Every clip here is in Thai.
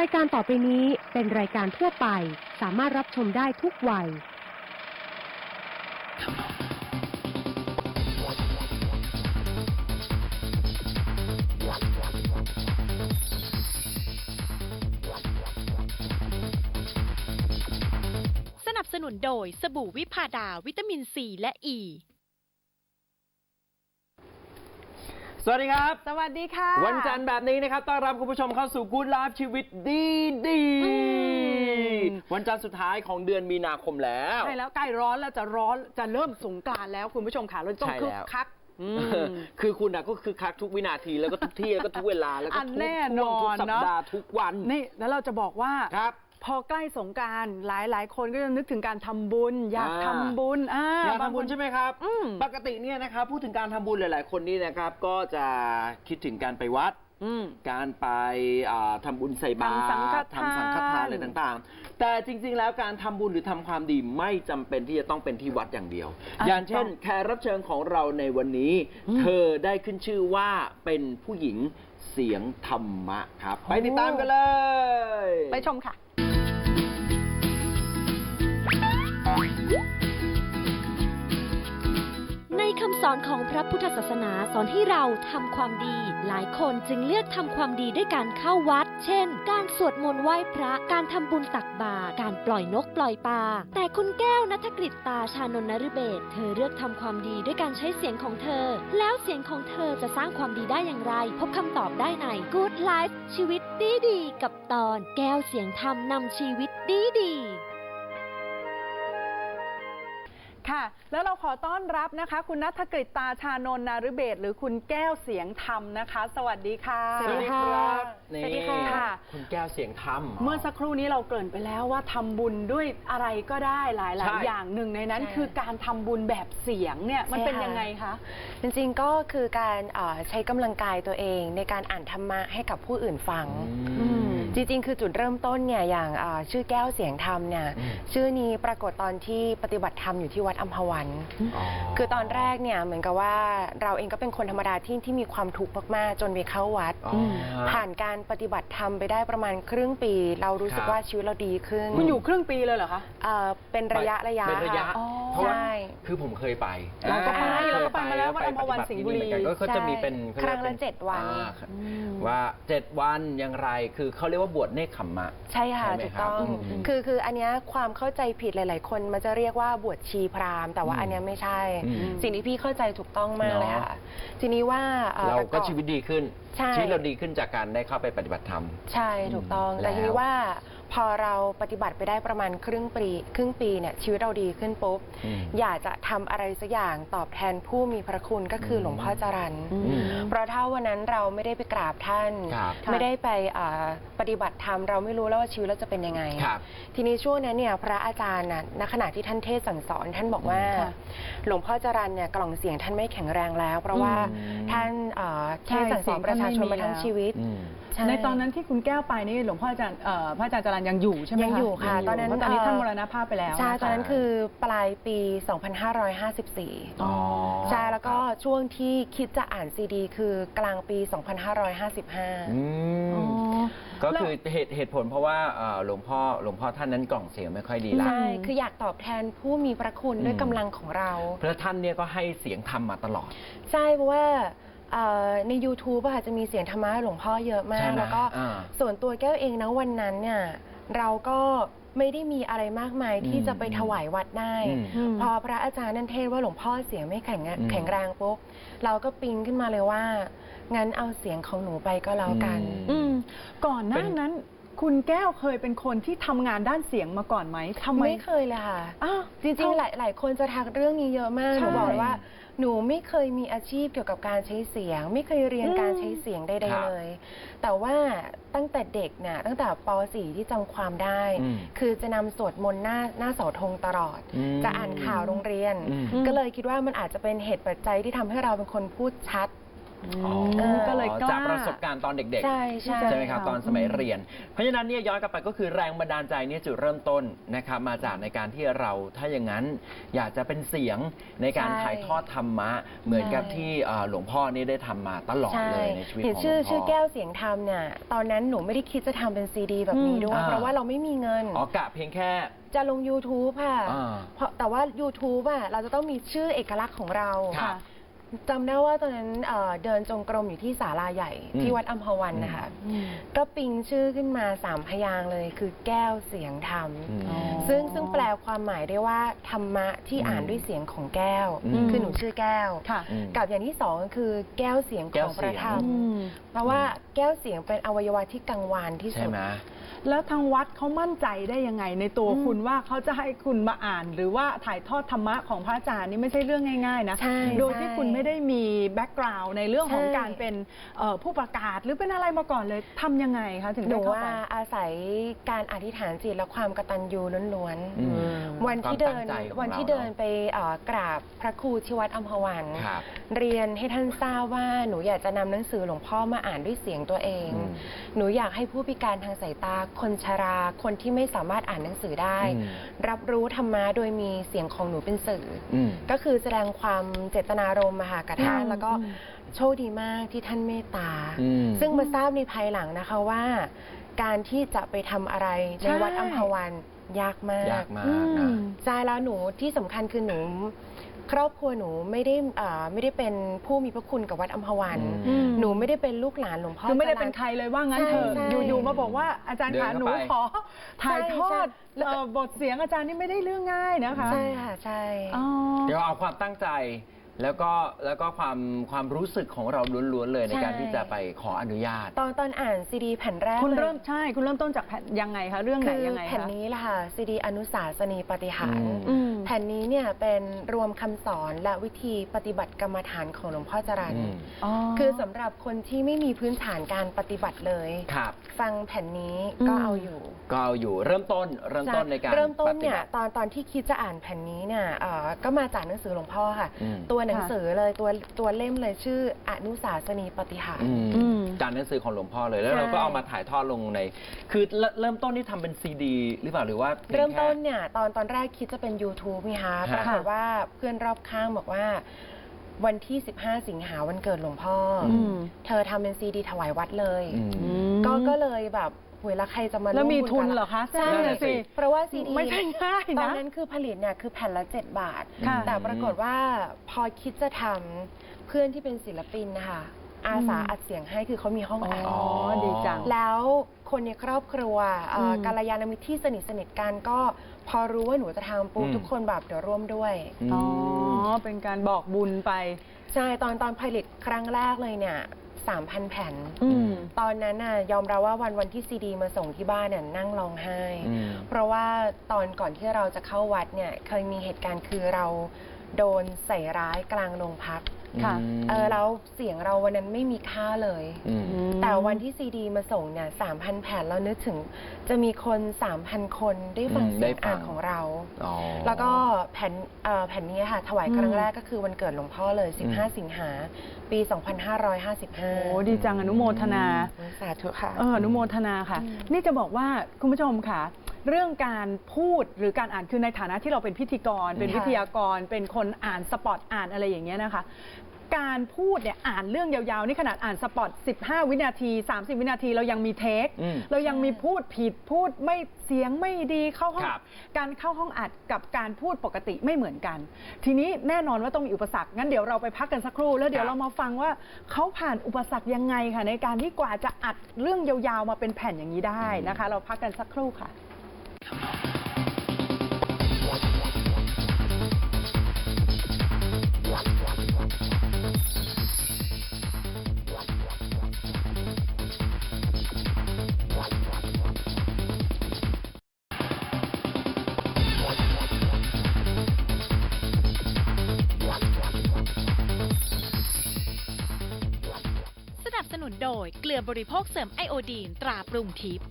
รายการต่อไปนี้เป็นรายการทั่วไป สามารถรับชมได้ทุกวัย สนับสนุนโดยสบู่วิพาดาวิตามินซีและอ e. ี สวัสดีครับ สวัสดีค่ะ วันจันทร์แบบนี้นะครับ ต้อนรับคุณผู้ชมเข้าสู่ Good Life ชีวิตดีดีอืมวันจันทร์สุดท้ายของเดือนมีนาคมแล้วใช่แล้วใกล้ร้อนแล้วจะร้อนจะเริ่มสงกรานต์แล้วคุณผู้ชมค่ะเราต้องใช่คึกแล้วคักอืมคือคุณนะก็คือคักทุกวินาทีแล้วก็ทุกที่แล้วก็ทุกเวลาแล้วก็อันทุกแน่ช่วงนทุอกนสัปเนอะดาห์ทุกวันนี่แล้วเราจะบอกว่าครับ พอใกล้สงกรารหลายหลายๆ คนก็จะนึกถึงการทำบุญ อยากอ่า ทำบุญอ่าอยากบางทำบุญคนใช่ไหมครับ อืมปกติเนี่ยนะครับพูดถึงการทำบุญหลาย ๆ คนนี่นะครับ ก็จะคิดถึงการไปวัด อืม การไปอ่าทำบุญใส่บาตรทำสังฆทาน ทำสังฆทานอะไรต่างๆ แต่จริง ๆ แล้วการทำบุญหรือทำความดีไม่จำเป็นที่จะต้องเป็นที่วัดอย่างเดียว อะอย่างเช่น แขกรับเชิญของเราในวันนี้ อืมเธอได้ขึ้นชื่อว่าเป็นผู้หญิงเสียงธรรมะครับ ไปติดตามกันเลย ไปชมค่ะำสอนของพระพุทธศาสนาสอนให้เราทำความดี หลายคนจึงเลือกทำความดีด้วยการเข้าวัด เช่น การสวดมนต์ไหว้พระ การทำบุญตักบาตร การปล่อยนกปล่อยปลา แต่คุณแก้วนัทกฤษตาชานนนฤเบศเธอเลือกทำความดีด้วยการใช้เสียงของเธอ แล้วเสียงของเธอจะสร้างความดีได้อย่างไร พบคำตอบได้ใน Good Life ชีวิตดีดีกับตอน แก้วเสียงธรรมนำชีวิตดีดี ค่ะ แล้วเราขอต้อนรับนะคะ คุณนัทกฤษตาชานนท์นารุเบศรหรือคุณแก้วเสียงธรรมนะคะ สวัสดีค่ะสวัสดีครับสวัสดีค่ะ คุณแก้วเสียงธรรม เมื่อสักครู่นี้เราเกริ่นไปแล้วว่าทำบุญด้วยอะไรก็ได้หลายใช่ๆอย่างหนึ่งในนั้นใช่คือการทำบุญแบบเสียงเนี่ยมันใช่เป็นค่ะยังไงคะจริงๆก็คือการเอ่อใช้กำลังกายตัวเอง ในการอ่านธรรมะให้กับผู้อื่นฟังอืมจริงๆ คือจุดเริ่มต้นเนี่ยอย่างเอ่อชื่อแก้วเสียงธรรมเนี่ยอืมชื่อนี้ปรากฏตอนที่ปฏิบัติธรรมอยู่ที่วัดอัมพวันคือตอนแรกเนี่ยเหมือนกับว่าเราเองก็เป็นคนธรรมดาที่ที่มีความทุกข์มากๆ จนไปเข้าวัด อ๋อฮะผ่านการปฏิบัติธรรมไปได้ประมาณครึ่งปี เรารู้สึกครับ ว่าชีวิตเราดีขึ้นคุณอยู่ครึ่งปีเลยเหรอคะ เอ่อเป็นระยะระยะเป็นระยะ ค่ อ๋อ เพราะว่าใช่คือผมเคยไปเราก็ไปอ่เราก็ไปมาแล้วเคยวัดอัมพวันปฏิติสิงห์บุรีที่นี่เหมือนกันก็ก็จะมีเป็นใช่ครั้งละเจ็ดวัน อ่าว่าเจ็ดวันอย่างไรคือเขาเรียกว่าบวชเนคขมมะ ใช่ค่ะใช่ไหมถูกครับต้อง อืม คือคืออันเนี้ยความเข้าใจผิดหลาย ๆ คนมันจะเรียกว่าบวชชีพราหมณ์แต่ว่าอืมอันเนี้ยไม่ใช่ อืม สิ่งที่พี่เข้าใจถูกต้องมากเลยเนาะค่ะ ทีนี้ว่าอ่อเราประก็อบ ชีวิตดีขึ้น ใช่ ชีวิตเราดีขึ้นจากการได้เข้าไปปฏิบัติธรรม ใช่ถูกต้องอืมแต่ทีนี้แล้วว่า พอเราปฏิบัติไปได้ประมาณครึ่งปีครึ่งปีเนี่ยชีวิตเราดีขึ้นปุ๊บอืมอยากจะทำอะไรสักอย่างตอบแทนผู้มีพระคุณก็คือหลวงพ่อจรันอืมอืมเพราะถ้าวันนั้นเราไม่ได้ไปกราบท่านครับไม่ได้ไปอ่าปฏิบัติธรรมเราไม่รู้แล้วว่าชีวิตเราจะเป็นยังไงครับทีนี้ช่วงนั้นเนี่ยพระอาจารย์น่ะณขณะที่ท่านเทศน์สั่งสอน ท่านบอกว่าค่ะหลวงพ่อจรันเนี่ยกล่องเสียงท่านไม่แข็งแรงแล้ว เพราะว่าอืมท่านเอ่อเทใช่ศน์สั่งสอนประชาชนมาทั้งเสียงท่านไม่มีแล้วชีวิตอืมช่ในตอนนั้นที่คุณแก้วไปนี่หลวงพ่ออาจารย์เอ่อพระอาจารย์จรันยังอยู่ใช่ไหมคะยังอยู่ค่ะตอนนั้นเพราะตอนนี้เอ่อท่านมรณภาพไปแล้วใช่ะะตอนนั้นคือปลายปี 2554อ๋อใช่แล้วก็ช่วงที่คิดจะอ่านซีดี คือกลางปีอื2555มอ๋อก็แล้วคือเหตุเหตุผลเพราะว่าเอ่อหลวงพ่อหลวงพ่อท่านนั้นกล่องเสียงไม่ค่อยดีละใช่คืออยากตอบแทนผู้มีพระคุณด้วยอืมกำลังของเราพระท่านเนี่ยก็ให้เสียงธรรมมาตลอด ใช่เพราะว่าเอ่อใน YouTube อะค่ะจะมีเสียงธรรมะหลวงพ่อเยอะมาใช่กไหมแล้วก็อ่าส่วนตัวแก้วเองนะวันนั้นเนี่ย เราก็ไม่ได้มีอะไรมากมายที่อืมจะไปถวายวัดได้อืมอืม พอพระอาจารย์นั่นเทศน์ว่าหลวงพ่อเสียงไม่แข็งอืมแข็งแรงปุ๊บเราก็ปิ๊งขึ้นมาเลยว่า งั้นเอาเสียงของหนูไปก็แล้วกันอืมก่อนหเป็น้าน นั้น คุณแก้วเคยเป็นคนที่ทำงานด้านเสียงมาก่อนไหมทำไมไม่เคยเลยค่ะ อ้าว จริงๆ หลายหลายคนจะทักเรื่องนี้เยอะมากใช่หนูบอกเลยว่า หนูไม่เคยมีอาชีพเกี่ยวกับการใช้เสียง ไม่เคยเรียนอืมการใช้เสียงใดครับๆเลย แต่ว่าตั้งแต่เด็กเนี่ยตั้งแต่ป .4 ที่จำความได้ อืมคือจะนำสวดมนต์หน้าหน้าเสาธงตลอด อืมจะอ่านข่าวโรงเรียน อืม ก็เลยคิดว่ามันอาจจะเป็นเหตุปัจจัยที่ทำให้เราเป็นคนพูดชัด อ๋อเออก็เลยกล้าจากประสบการณ์ตอนเด็ก ๆ ใช่ใช่ ใช่ไหมครับค่ะตอนสมัยเรียน เพราะฉะนั้นเนี่ยย้อนกลับไปก็คือแรงบันดาลใจเนี่ยจุดเริ่มต้นนะครับมาจากในการที่เราถ้าอย่างนั้น อยากจะเป็นเสียงในการใช่ถ่ายทอดธรรมะ เหมือนกับใช่ ที่เอ่อหลวงพ่อนี่ได้ทำมาตลอดใช่เลยในชีวิตเห็นของหลชื่อวงพ่ ชื่อแก้วเสียงธรรมเนี่ยตอนนั้นหนูไม่ได้คิดจะทำเป็นซีดีแบบนี้ด้วยอืมเพราะว่าเราไม่มีเงิน อ๋อกะเพียงแค่ จะลง YouTube ค่ะอ่าเพราะแต่ว่า YouTube อะเราจะต้องมีชื่อเอกลักษณ์ของเรา ครับ จำได้ว่าตอนนั้นเอ่อเดินจงกรมอยู่ที่ศาลาใหญ่อืมที่วัดอัมพวันนะคะก็ปิงชื่อขึ้นมาสามพยางค์เลยคือแก้วเสียงธรรม อืมอ๋อซึ่งซึ่งแปลความหมายได้ว่าธรรมะที่อืมอ่านด้วยเสียงของแก้ว อืม คือหนูชื่อแก้ว ค่ะ อืม กับอย่างที่สองก็คือแก้วเสียงแก้ขวองเสีพยง ระธรรมอืมเพราะว่าแก้วเสียงเป็นอวัยวะที่กังวานที่ใช่สุด ไหม แล้วทางวัดเขามั่นใจได้ยังไง ในตัวอืมคุณว่าเขาจะให้คุณมาอ่าน หรือว่าถ่ายทอดธรรมะของพระอาจารย์นี่ไม่ใช่เรื่องง่ายๆนะใช่โดยที่ใช่คุณไม่ได้มีแบ็กกราวน์ในเรื่องของใช่ การเป็นเอ่อผู้ประกาศหรือเป็นอะไรมาก่อนเลยทำยังไงคะถึงหได้นูเข้าว่าไป อาศัยการอธิษฐานจิตและความกตัญญูล้วนอืมๆ วันที่เดินความตั้งใจของวันที่เราเดินไปเอ่อกราบพระครูที่วัดอัมพวัน ครับ เรียนให้ท่านทราบว่าหนูอยากจะนำหนังสือหลวงพ่อมาอ่านด้วยเสียงตัวเองอืมหนูอยากให้ผู้พิการทางสายตาคนชรา คนที่ไม่สามารถอ่านหนังสือได้ อืมรับรู้ธรรมะโดยมีเสียงของหนูเป็นสื่อออืมก็คือแสดงความเจตนารมณ์มาหากับท่านอืมแล้วก็อืมโชคดีมากที่ท่านเมตตา อืม ซึ่งมาทราบในภายหลังนะคะว่า การที่จะไปทำอะไรในใช่วัดอัมพวันยากมาก ยากมากอืนะ ม ใช่แล้วหนูที่สำคัญคือหนู ครอบครัวหนูไม่ได้อ่าไม่ได้เป็นผู้มีพระคุณกับวัดอัมพวัน อืม หนูไม่ได้เป็นลูกหลานหลวงพ่อคือไม่ได้จเป็รันญใครเลยว่างั้นเถอะใช่ใช่อยู่ๆมาบอกว่าอาจารย์เดิคะนหนูเข้าไป ขอถ่ายทอดใช่ใช่ เอ่อบทเสียงอาจารย์นี่ไม่ได้เรื่องง่ายนะคะใช่ค่ะใช่ อ๋อ เดี๋ยวเอาความตั้งใจ แล้วก็แล้วก็ความความรู้สึกของเราล้วนๆเลยในใช่การที่จะไปขออนุญาต ตอนตอนอ่านซีดีแผ่นแรกคุณลยเริ่มใช่ คุณเริ่มต้นจากแผ่นยังไงคะเรื่องไหนคือยังไงแผ่นคะ นี้แหละค่ะซีดีอนุสาสนีปฏิหารอืมอืม แผ่นนี้เนี่ยเป็นรวมคำสอนและวิธีปฏิบัติกรรมฐานของหลวงพ่อจรัญอืม คือสำหรับคนที่ไม่มีพื้นฐานการปฏิบัติเลย ครับ ฟังแผ่นนี้ก็อืม เอาอยู่ ก็เอาอยู่เริ่มต้นเริ่มต้นในการเริ่มต้นเนี่ยปฏิบัติ ตอนตอนที่คิดจะอ่านแผ่นนี้เนี่ยเอ่อก็มาจากหนังสือหลวงพ่อค่ะ อืมตัวหนังสือเลยตัวตัวเล่มเลยชื่ออนุสาสนีปฏิหาร อืมอืมจากหนังสือของหลวงพ่อเลยแล้วใช่เราก็เอามาถ่ายทอดลงใน คือเริ่มเริ่มต้นที่ทำเป็นซีดีหรือเปล่าหรือว่าพียงเริ่มต้นแค่เนี่ยตอนตอนแรกคิดจะเป็น YouTube นี่คะฮะปรากฏว่าเพื่อนรอบข้างบอกว่า วันที่ 15 สิงหาวันเกิดหลวงพ่อออืมเธอทำเป็นซีดีถวายวัดเลย อืม ก็ก็เลยแบบ เวลาใครจะมาแล้วมีร่บุญทุนกับเหรอคะใช่นั่นน่ะสิเพราะว่าซีดีไม่ใช่ง่ายตอนนะนั้นคือผลิตเนี่ยคือแผ่นละ 7 บาท ค่ะ แต่ปรากฏว่าพอคิดจะทำเพื่อนที่เป็นศิลปินนะคะอาสาอืมอัดเสียงให้คือเขามีห้องอ๋ออัด ดีจัง แล้วคนในครอบครัวเอ่ออม กัลยาณมิตรที่สนิทสนิทกันก็พอรู้ว่าหนูจะทำปุ๊บอืม ทุกคนแบบเดี๋ยวร่วมด้วยมอ๋อ เป็นการบอกบุญไป ใช่ ตอนตอนผลิตครั้งแรกเลยเนี่ย สามพันแผ่น อืม ตอนนั้นน่ะยอมรับว่าวันวันที่ซีดีมาส่งที่บ้านเนี่ยนั่งร้องไห้ อืม เพราะว่าตอนก่อนที่เราจะเข้าวัดเนี่ยเคยมีเหตุการณ์คือเราโดนใส่ร้ายกลางโรงพัก ค่ะมเออแล้วเสียงเราวันนั้นไม่มีค่าเลย อืม แต่วันที่ซีดีมาส่งเนี่ยสามพันแผ่นเรานึกถึง จะมีคนสามพันคนได้ฟังอืมเสียงได้ฟังอ่านของเรา อ๋อ แล้วก็แผ่นเอ่อแผ่นนี้ค่ะ ถวายครั้อืงมแรกก็คือวันเกิดหลวงพ่อเลย อืม 15 สิงหา ปี 2555โอ้ดีจังอนุโมทนา สาธุค่ะ เอออนุโมทนาค่ะอืมนี่จะบอกว่าคุณผู้ชมค่ะ เรื่องการพูดหรือการอ่านคือในฐานะที่เราเป็นพิธีกร เป็นค่ะวิทยากร เป็นคนอ่านสปอตอ่านอะไรอย่างเงี้ยนะคะ การพูดเนี่ยอ่านเรื่องยาวๆ นี่ขนาดอ่านสปอต 15 วินาที 30 วินาทีเรายังมีเทคอืมเรายังมีพูดผิดพูดไม่เสียงไม่ดีเข้าห้องครับการเข้าห้องอัดกับการพูดปกติไม่เหมือนกัน ทีนี้แน่นอนว่าต้องมีอุปสรรคงั้นเดี๋ยวเราไปพักกันสักครู่แล้วเดี๋ยวครับเรามาฟังว่าเขาผ่านอุปสรรคยังไงค่ะในการที่กว่าจะอัดเรื่องยาวๆมาเป็นแผ่นอย่างนี้ได้นะคะ เราพักกันสักครู่ค่ะ ยเกลือบริโภคเสริมไอโอดีนตราปรุงทิพย์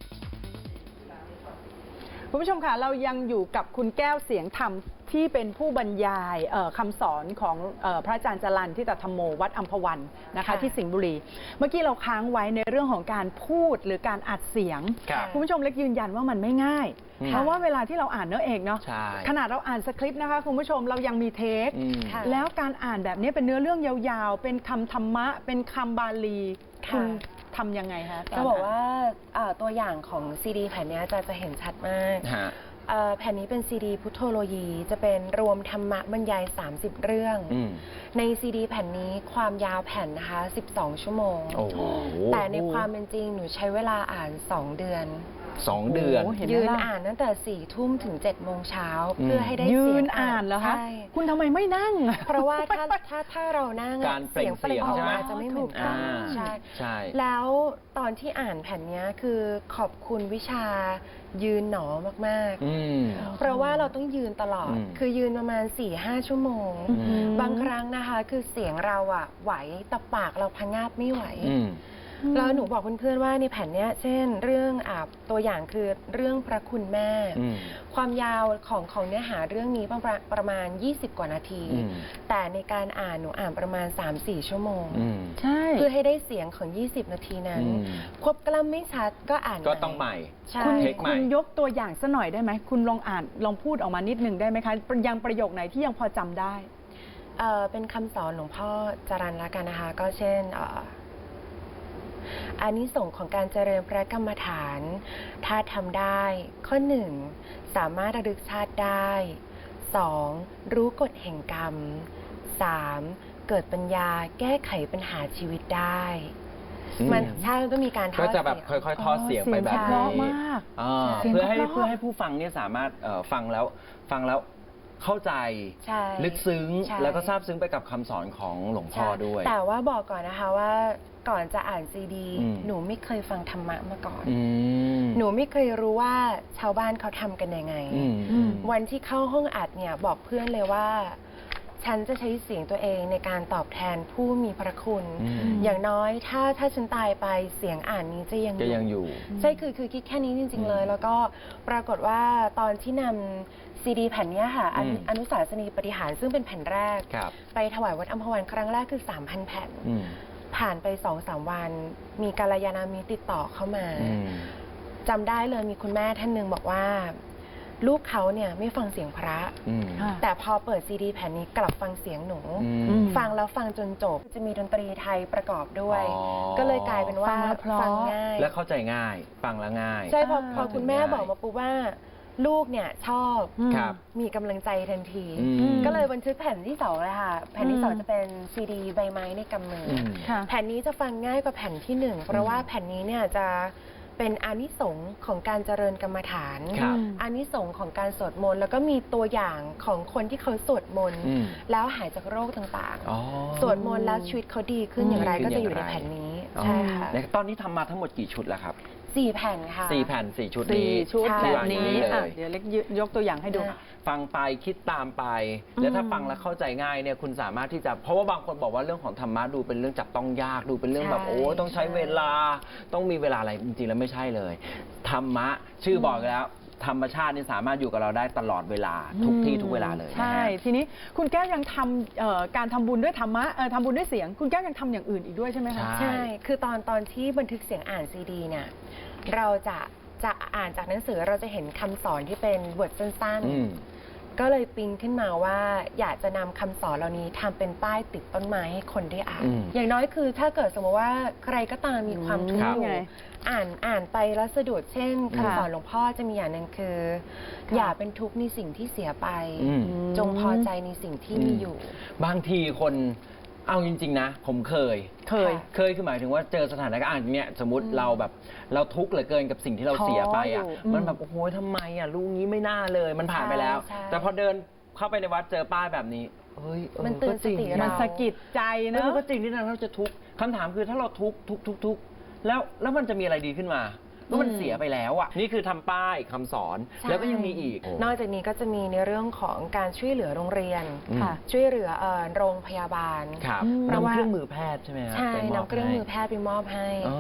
คุณผู้ชมค่ะเรายังอยู่กับคุณแก้วเสียงธรรมที่เป็นผู้บรรยายเอ่อคำสอนของเอ่อพระอาจารย์จรันที่ตธรรมโมวัดอัมพวันนะคะค่ะที่สิงห์บุรี เมื่อกี้เราค้างไว้ในเรื่องของการพูดหรือการอัดเสียงครับคุณผู้ชมเล็กยืนยันว่ามันไม่ง่ายอืมเพราะว่าเวลาที่เราอ่านเนื้อเองเนาะใช่ขนาดเราอ่านสคริปต์นะคะคุณผู้ชมเรายังมีเทคอืมค่ะแล้วการอ่านแบบนี้เป็นเนื้อเรื่องยาวๆ เป็นคำธรรมะ เป็นคำบาลี ค่ะคุณทำยังไงคะนจะบอกนว่าเอ่อตัวอย่างของซีดีแผ่นเนี้ยจะจะเห็นชัดมากฮะ เอ่อแผ่นนี้เป็นซีดีพุทโธโลยี จะเป็นรวมธรรมะบรรยาย 30 เรื่อง อืม ในซีดีแผ่นนี้ความยาวแผ่นนะคะ 12 ชั่วโมง โอ้โห แต่ในความเป็นจริงหนูใช้เวลาอ่าน 2 เดือน สองเดือน โอ้เห็นไหมยืนล่ะ อ่านตั้งแต่4ี่ทุ่มถึง7จ็ดโมงเช้าอืม เพื่อให้ได้ยืเสียนงอ่านเหรอคะ ใช่คุณทำไมไม่นั่งอะเพราะว่าถ้าถ้าถ้าเรานั่งอะการเปล่งเสียงออกใช่ไหม มาจะไม่เหมือนกัอ่านใช่ ใช่ แล้วตอนที่อ่านแผ่นเนี้ยคือขอบคุณวิชายืนหนอมากอืม ๆ เพราะว่าเราต้องยืนตลอด อืม คือยืนประมาณ4ี่ห้าชั่วโมง อืม บางครั้งนะคะ คือเสียงเราอะไหวแต่ปากเราพังงาบไม่ไหว อืม แล้วหนูบอกเพื่อนๆว่าในแผ่นเนี้ยเช่นเรื่องอาตัวอย่างคือเรื่องพระคุณแม่ อืม ความยาวของของเนื้อหาเรื่องนี้ประมาณประมาณ 20 กว่านาที อืม แต่ในการอ่านหนูอ่านประมาณ 3-4 ชั่วโมง อืม ใช่ เพื่อให้ได้เสียงของ 20 นาทีนั้น อืม ควบกล้ำไม่ชัดก็อ่านก็ต้องใหม่ ใช่ คุณเทคใหม่ คุณยกตัวอย่างสักหน่อยได้ไหม คุณลองอ่านลองพูดออกมานิดนึงได้ไหมคะยังประโยคไหนที่ยังพอจำได้ เอ่อเป็นคำสอนหลวงพ่อจรันละกันนะคะ ก็เช่นเอ่อ อานิสงส์ของการเจริญพระกรรมฐาน ถ้าทำได้ ข้อหนึ่งสามารถระลึกชาติได้สองรู้กฎแห่งกรรมสามเกิดปัญญาแก้ไขปัญหาชีวิตได้ อืม มันใช่มันก็มีการทอก็ดจะแบบเสียง ค่อยๆ ทอดเสียงไปแบบเสียงเพนี้ราะมากอ่าเสียงเพื่อให้เพราะเพื่อให้ผู้ฟังเนี่ยสามารถเอ่อฟังแล้วฟังแล้วเข้าใจ ใช่ลึกซึ้ง ใช่ แล้วก็ซาบซึ้งไปกับคำสอนของหลวงพ่อด้วย แต่ว่าบอกก่อนนะคะว่า ก่อนจะอ่านซีดี อืม หนูไม่เคยฟังธรรมะมาก่อน อืมหนูไม่เคยรู้ว่าชาวบ้านเขาทำกันยังไง อืมอืม วันที่เข้าห้องอัดเนี่ยบอกเพื่อนเลยว่า ฉันจะใช้เสียงตัวเองในการตอบแทนผู้มีพระคุณ อืมอย่างน้อยถ้าถ้าฉันตายไปเสียงอ่านนี้จะยังจะยังอยู่ ใช่คือคือคิดแค่นี้จริง ๆ เลยอืมแล้วก็ปรากฏว่าตอนที่นำซีดีแผ่นเนี้ยค่ะอนุอืม อนุสาสนีปฏิหารซึ่งเป็นแผ่นแรก ครับไปถวายวัดอัมพวันครั้งแรกคือ 3,000 แผ่น อืม ผ่านไปสองสามวัน มีกาลยานามิตรติดต่อเข้ามาอืม จำได้เลยมีคุณแม่ท่านหนึ่งบอกว่า ลูกเขาเนี่ยไม่ฟังเสียงพระ อืมค่ะ แต่พอเปิดซีดีแผ่นนี้กลับฟังเสียงหนู อือืมม ฟังแล้วฟังจนจบจะมีดนตรีไทยประกอบด้วย อ๋อ ก็เลยกลายเป็นว่าฟังแล้วเพราะ ฟังง่าย และเข้าใจง่าย ฟังแล้วง่าย ใช่พออ่าพอคุณแม่ง่ายบอกมาปุ๊บว่า ลูกเนี่ยชอบอืมครับมีกำลังใจทันที อืม ก็เลยบันทึกแผ่นที่สองเลยค่ะ แผ่นที่สองอืมจะเป็นซีดีใบไม้ในกำมือออืมค่ะ แผ่นนี้จะฟังง่ายกว่าแผ่นที่หนึ่งเพราะว่าแผ่นนี้เนี่ยจะเป็นอานิสงส์ของการเจริญกรรมฐาน ครับอานิสงส์ของการสวดมนต์แล้วก็มีตัวอย่างของคนที่เขาสวดมนต์อืม แล้วหายจากโรคต่างอ๋อ ๆ สวดมนต์แล้วชีวิตเขาดีขึ้นอย่างไรดีขึ้นก็จะอยู่อในย่างไรแผ่นนี้อ๋อ ใช่ค่ะในตอนนี้ทำมาทั้งหมดกี่ชุดแล้วครับ สี่แผ่นค่ะ สี่แผ่นสี่ชุดสี่นี้ชุดใช่ แบบนี้ที่วางอยู่อะเลยเดี๋ยวเล็กยกตัวอย่างให้ดูค่ะฟังไปคิดตามไป แล้วถ้าอืมฟังแล้วเข้าใจง่ายเนี่ยคุณสามารถที่จะเพราะว่าบางคนบอกว่าเรื่องของธรรมะดูเป็นเรื่องจับต้องยากดูเป็นเรื่องแบบใช่ โอ้ต้องใช้เวลา ต้องมีเวลาอะไรจริงๆแล้วไม่ใช่เลยธรรมะชื่อบอกอยู่แล้ว ธรรมชาตินี่สามารถอยู่กับเราได้ตลอดเวลาทุกที่ทุกเวลาเลยนะฮะ ใช่ ทีนี้คุณแก้วยังทำเอ่อการทำบุญด้วยธรรมะเอ่อทำบุญด้วยเสียง คุณแก้วยังทำอย่างอื่นอีกด้วยใช่ไหมคะ ใช่ ใช่ คือตอนตอนที่บันทึกเสียงอ่านซีดีเนี่ย เราจะจะอ่านจากหนังสือเราจะเห็นคำสอนที่เป็นบทสั้นอืม ๆ ก็เลยปิ๊งขึ้นมาว่า อยากจะนำคำสอนเหล่านี้ทำเป็นป้ายติดต้นไม้ให้คนได้อ่าน อืมอย่างน้อยคือถ้าเกิดสมมติว่าใครก็ตามมีความทุกครัข์บอยู่ไงอ่านอ่านไปแล้วสะดุดเช่นค่ะคำสอนหลวงพ่อจะมีอย่างหนึ่งคือค่ะอย่าเป็นทุกข์ในสิ่งที่เสียไป อืม จงพอใจในสิ่งที่มีอยู่ บางทีคน เอาจริงๆนะ ผมเคย เคย เคยคือหมายถึงว่าเจอสถานการณ์อย่างเนี้ยสมมติเราแบบเราทุกข์เหลือเกินกับสิ่งที่เราเสียไปอะท้ออยู่มันแบบโอ้โหทำไมอะลูกนี้ไม่น่าเลยมันผ่านไปแล้ว ใช่แต่พอเดินเข้าไปในวัดเจอป้ายแบบนี้เฮ้ยเออมันตื่นก็จริงสตินะเรามันสะกิดใจเอเนออะก็จริงที่นั่นเราจะทุกข์คำถามคือถ้าเราทุกข์ทุกข์ทุกข์ทุกข์แล้วแล้วมันจะมีอะไรดีขึ้นมา ก็มันเสียไปแล้วอะนี่คือทำป้ายคำสอนใช่ แล้วก็ยังมีอีก นอกจากนี้ก็จะมีในเรื่องของการช่วยเหลือโรงเรียน อืม ค่ะ ช่วยเหลือเอ่อโรงพยาบาล ครับอืมเพราะว่า นำเครื่องมือแพทย์ใช่ไหมครับใช่ไปบนำเครื่องมือแพให้ทย์ไปมอบให้ อ๋อ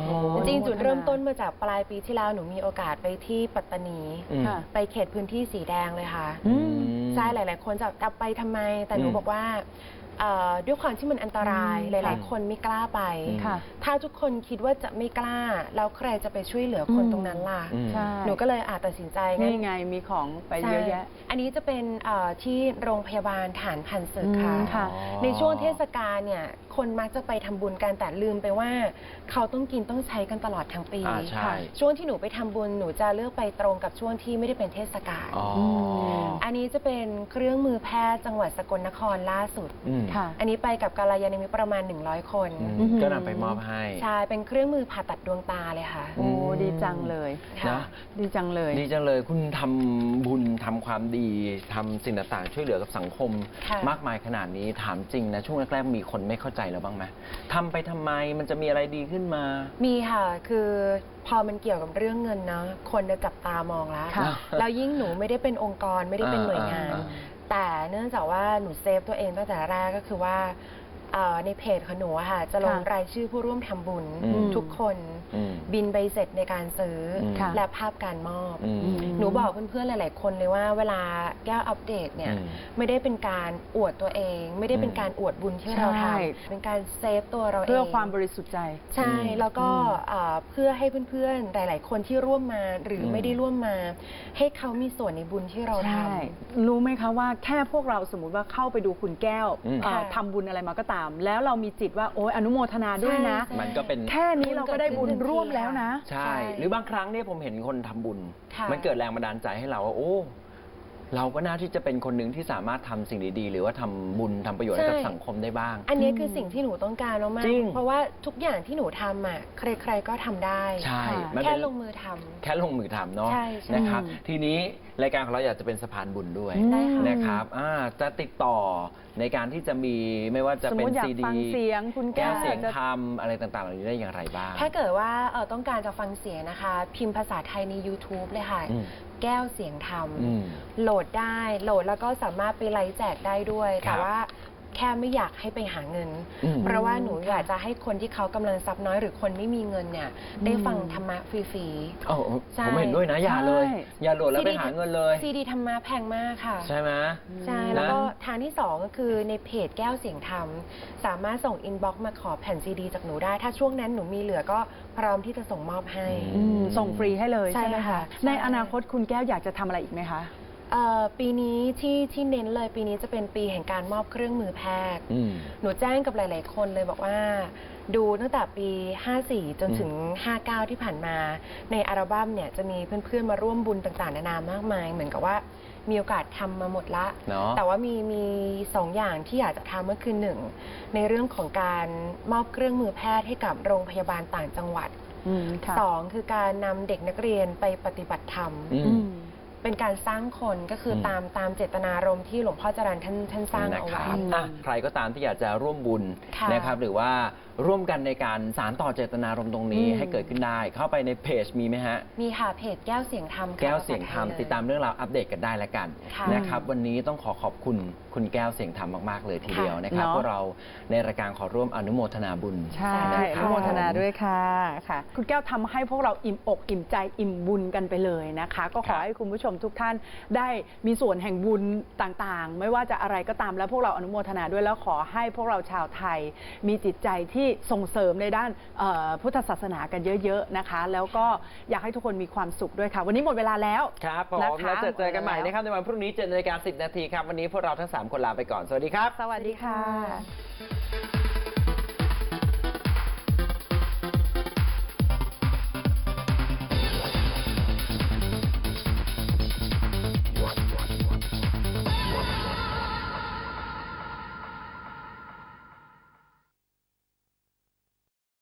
จริงๆจุดเริ่มต้นมาจากปลายปีที่แล้วหนูมีโอกาสไปที่ปัตตานี อืม ค่ะ ไปเขตพื้นที่สีแดงเลยค่ะ อืม ใช่หลาย ๆ คนจะจะไปทำไม แต่หนูอืมบอกว่า เอ่อด้วยความที่มันอันตรายอืมหลายค่ะๆคนไม่กล้าไปอืมค่ะ ถ้าทุกคนคิดว่าจะไม่กล้า แล้วใครจะไปช่วยเหลือคนอืมตรงนั้นล่ะ อืม ใช่หนูก็เลยอาจตัดสินใจงั้น นี่ไงมีของไปเยอะแยะ ใช่อันนี้จะเป็นเอ่อที่โรงพยาบาลฐานพันศึกค่ะอืมค่ะในช่วงเทศกาลเนี่ย คนมักจะไปทำบุญกันแต่ลืมไปว่า เขาต้องกินต้องใช้กันตลอดทั้งปีอ่าใช่ ค่ะช่วงที่หนูไปทำบุญหนูจะเลือกไปตรงกับช่วงที่ไม่ได้เป็นเทศกาล อ๋ออันนี้จะเป็นเครื่องมือแพทย์จังหวัดสกลนครล่าสุด อืมค่ะ อันนี้ไปกับกาลยานิมิตรประมาณ 100 คน อืมอืมก็นำไปมอบให้ใช่ เป็นเครื่องมือผ่าตัดดวงตาเลยค่ะ โอ้ดีจังเลยค่ะ นะ ดีจังเลย ดีจังเลยคุณทำบุญทำความดีทำสิ่งต่างๆ ช่วยเหลือกับสังคม ค่ะ มากมายขนาดนี้ถามจริงนะ ช่วงแรกๆมีคนไม่เข้าใจเราบ้างไหมทำไปทำไมมันจะมีอะไรดีขึ้นมา มีค่ะ คือพอมันเกี่ยวกับเรื่องเงินเนาะคนจะจับตามองแล้วค่ะ แล้วยิ่งหนูไม่ได้เป็นองค์กรไม่ได้เป็นหน่วยงาน อ่า แต่เนื่องจากว่าหนูเซฟตัวเองตั้งแต่แรกก็คือว่าเอ่อในเพจของหนูอะค่ะ จะลงค่ะรายชื่อผู้ร่วมทำบุญอืม ทุกคนอืม บินใบเสร็จในการซื้ออมค่ะและภาพการมอบอืมหนูบอกเพื่อนๆหลาย ๆ คนเลยว่าเวลาแก้วอัปเดตเนี่ยอืมไม่ได้เป็นการอวดตัวเอง ไม่ได้เป็นอืมการอวดบุญที่เราทใช่ำเป็นการเซฟตัวเราเองเพื่อความบริสุทธิ์ใจ ใช่อืมแล้วก็อืมเอ่อเพื่อให้เพื่อนๆหลาย ๆ คนที่ร่วมมาหรืออมไม่ได้ร่วมมา ให้เขามีส่วนในบุญที่เราทใช่รู้ไหมคะว่าแค่พวกเราสมมติว่าเข้าไปดูคุณแก้วอืมเอ่อค่ะทำบุญอะไรมาก็ตาม แล้วเรามีจิตว่าโอ้ยอนุโมทนาด้วยนะใช่มันก็เป็นแค่นี้เราก็ได้บุญร่วมแล้วนะใช่ใช่ หรือบางครั้งเนี่ยผมเห็นคนทำบุญ ค่ะ มันเกิดแรงบันดาลใจให้เราว่าโอ้ เราก็น่าที่จะเป็นคนหนึ่งที่สามารถทำสิ่งดีๆ หรือว่าทำบุญทำประโยชน์ให้กับใช่ สังคมได้บ้างำอันนี้คือสิ่งที่หนูต้องการมากจริง ๆเพราะว่าทุกอย่างที่หนูทำอะใคร ๆก็ทำได้ ใช่ค่ะมันแค่เป็น ลงมือทำ แค่ลงมือทำเนาะใช่ใช่นะครับอืมทีนี้รายการของเราอยากจะเป็นสะพานบุญด้วยได้ค่ะ นะครับอ่าจะติดต่อในการที่จะมีไม่ว่าจะสมเป็มนติอยากซีฟัดีงเสียงคุณแก้แก้ววเสียงจะ ธรรมอะไรต่างๆเหล่านี้ได้อย่างไรบ้าง ถ้าเกิดว่าเออต้องการจะฟังเสียงนะคะ พิมพ์ภาษาไทยใน YouTube เลยค่ะ อืม แก้วเสียงธรรม อืม โหลดได้ โหลดแล้วก็สามารถไปไลฟ์แจกได้ด้วย ครัแต่บว่า แค่ไม่อยากให้ไปหาเงิน อืม เพราะว่าหนูอยากจะให้คนที่เขากำลังทรัพย์น้อยหรือคนไม่มีเงินเนี่ยได้ฟังธรรมะฟรี โอ้โหใช่ ผมเห็นด้วยนะอย่าเลย ใช่ อย่าโหลดแล้วไปหาเงินเลย ซีดีธรรมะแพงมากค่ะ ใช่ไหม ใช่ แล้วก็ทางที่ 2 ก็คือในเพจแก้วเสียงธรรม สามารถส่งอินบ็อกซ์มาขอแผ่นซีดีจากหนูได้ ถ้าช่วงนั้นหนูมีเหลือก็พร้อมที่จะส่งมอบให้ อืมส่งฟรีให้เลยใช่ใช่ไหมค่ะคะใช่ ในอนาคตคุณแก้วอยากจะทำอะไรอีกไหมคะ เอ่อปีนี้ที่ที่เน้นเลยปีนี้จะเป็นปีแห่งการมอบเครื่องมือแพทย์ อืม หนูแจ้งกับหลาย ๆ คนเลยบอกว่า ดูตั้งแต่ปี 54 จนถึง 59 ที่ผ่านมา ในอัลบั้มเนี่ยจะมีเพื่อน ๆ มาร่วมบุญต่างๆนานามากมาย เหมือนกับว่ามีโอกาสทำมาหมดละ เนาะแต่ว่ามีมีสองอย่างที่อยากจะทำก็คือหนึ่งในเรื่องของการมอบเครื่องมือแพทย์ให้กับโรงพยาบาลต่างจังหวัด อืมค่ะสองคือการนำเด็กนักเรียนไปปฏิบัติธรรม อือืมม เป็นการสร้างคนก็คืออม ตามตามเจตนารมณ์ที่หลวงพ่อจรันท่านท่านสร้างนะเอาคไว้ รับอะใครก็ตามที่อยากจะร่วมบุญค่ะนะครับ หรือว่าร่วมกันในการสารต่อเจตนารมณ์ตรงนี้อืม ให้เกิดขึ้นได้ เข้าไปในเพจมีไหมฮะ มีค่ะเพจแก้วเสียงธรรมค่ะแก้วเสียงธรรมภษไทลติดตามเรื่องราวอัปเดตกันได้แล้วกันค่ะ นะครับ วันนี้ต้องขอขอบคุณคุณแก้วเสียงธรรมมาก ๆ เลยทีเดียวนะครับเนาะพวกเราในรายการขอร่วมอนุโมทนาบุญใช่ใช่อค่ะนุโมทนาด้วยค่ะค่ะ คุณแก้วทำให้พวกเราอิ่มอกอิ่มใจอิ่มบุญกันไปเลยนะคะ ก็ขครัอบให้คุณผู้ชมทุกท่านได้มีส่วนแห่งบุญต่างๆ ไม่ว่าจะอะไรก็ตามแล้วพวกเราอนุโมทนาด้วยแล้วขอให้พวกเราชาวไทย มีจิตใจที่ส่งเสริมในด้านเอ่อพุทธศาสนากันเยอะๆนะคะ แล้วก็อยากให้ทุกคนมีความสุขด้วยค่ะ วันนี้หมดเวลาแล้วครับผมนะคะแล้วเจอเจอกันใหม่หมดแล้วนะครับในวันพรุ่งนี้7นาฬิกา10นาทีครับ วันนี้พวกเราทั้ง3คนลาไปก่อน สวัสดีครับ สวัสดีค่ะ